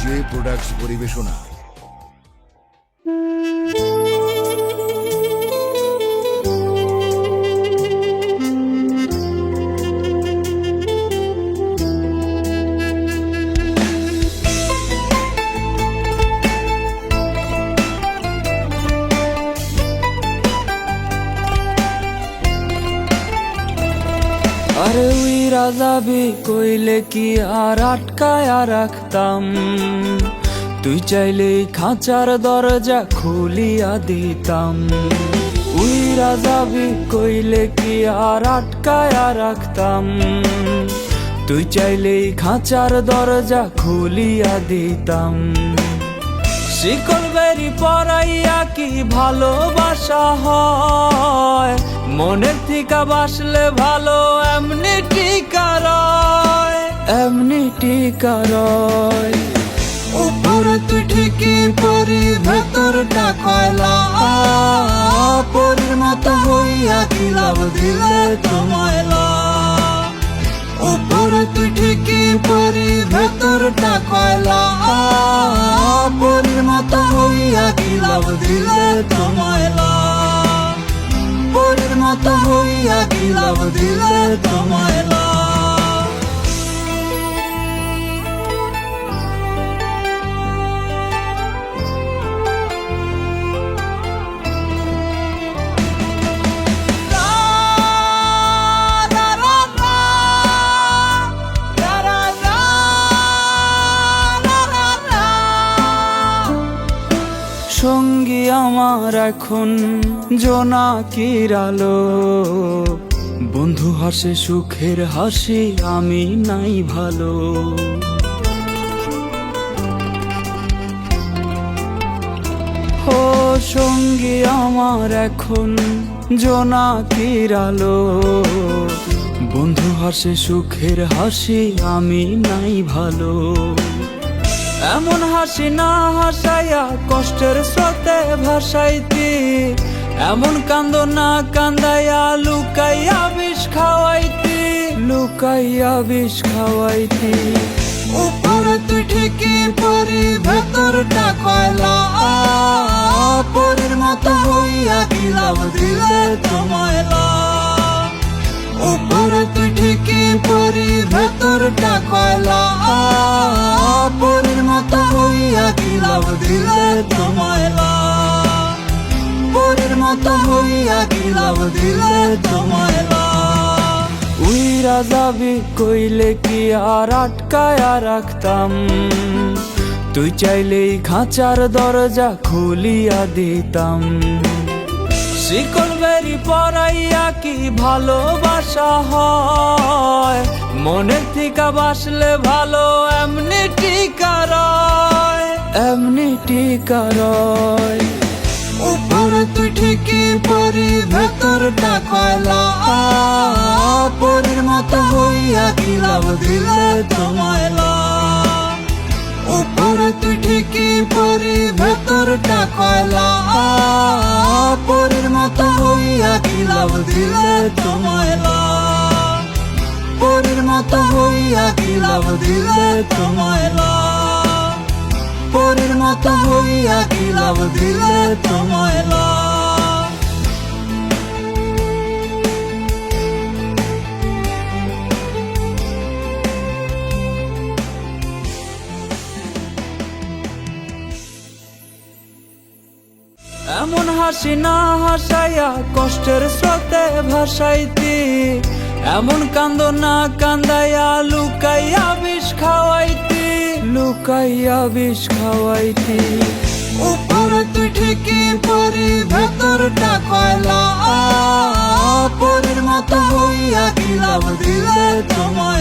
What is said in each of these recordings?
J products পরিবেশনা আরে উইরা যাবি কইলে কি আর আটকায়া রাখতাম? তুই চাইলেই খাঁচার দরজা খুলিয়া দিতাম। উইরা যাবি কইলে কি আর আটকায়া রাখতাম? তুই চাইলেই খাঁচার দরজা খুলিয়া দিতাম। শিকল পরাইয়া কি ভালোবাসা হয়? মনের থিকা বাসলে ভালো, এমনি টিকা রয়, এমনি টিকা রয়। উপরে তুই ঠিকই পরি, ভেতরটা কয়লা। পরির মতো হইয়া দিলাম, দিলে তোমায় উপরে তুই ঠিকই পরি, ভেতরটা কয়লা। দিলাম দিলে তোমায় পরির মতো হইয়া দিলাম দিলে তোমায় আমার এখন জোনাকির আলো। বন্ধু হাসে, সুখের হাসি আমি নাই ভালো। ও সঙ্গী আমার এখন জোনাকির আলো। বন্ধু হাসে, সুখের হাসি আমি নাই ভালো। এমন হাসি না হাসাইয়া কষ্টের স্রোতে ভাসাইতি। এমন কান্দ না কান্দাইয়া লুকাইয়া বিষ খাওয়াইতি। লুকাইয়া বিষ খাওয়াইতি। উপরে তুই ঠিকই পরি, ভেতরটা কয়লা। পরির মতো হইয়া দিলাম, দিলে তোমায় উপরে তুই ঠিকই পরি ভেতরটা কয়লা? পরির মতো হইয়া দিলাম দিলে তোমায় পরির মতো হইয়া দিলাম দিলে তোমায় উইরা যাবি কইলে কি আর আটকায়া রাখতাম? তুই চাইলেই খাঁচার দরজা খুলিয়া দিতাম। শিকল বেরি কি ভালোবাসা হয়? মনের থিকা বাসলে ভালো, এমনি টিকা রয়, এমনি টিকা রয়। উপরে তুই ঠিকই পরি ভেতরটা কয়লা। পরির মতো হইয়া দিলাম দিলে তোমায় উপরে তুই ঠিকই পরি দিলাম দিলে তোমায় পরির মতো হইয়া দিলাম দিলে তোমায় পরির মতো হইয়া দিলাম দিলে তোমায় এমন হাসি না হাসাইয়া কষ্টের স্রোতে ভাসাইতি। এমন কান্দ না কান্দাইয়া লুকাইয়া বিষ খাওয়াইতি। লুকাইয়া বিষ খাওয়াইতি। উপরে তুই ঠিকই পরি ভেতরটা কয়লা। পরির মতো হইয়া দিলে তোমায়।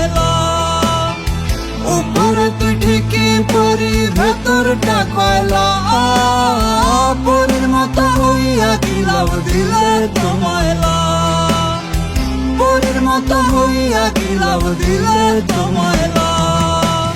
সব দিলে তোমায় লাভ মতো হইয়া গিলাম দিলে তোমায় লাভ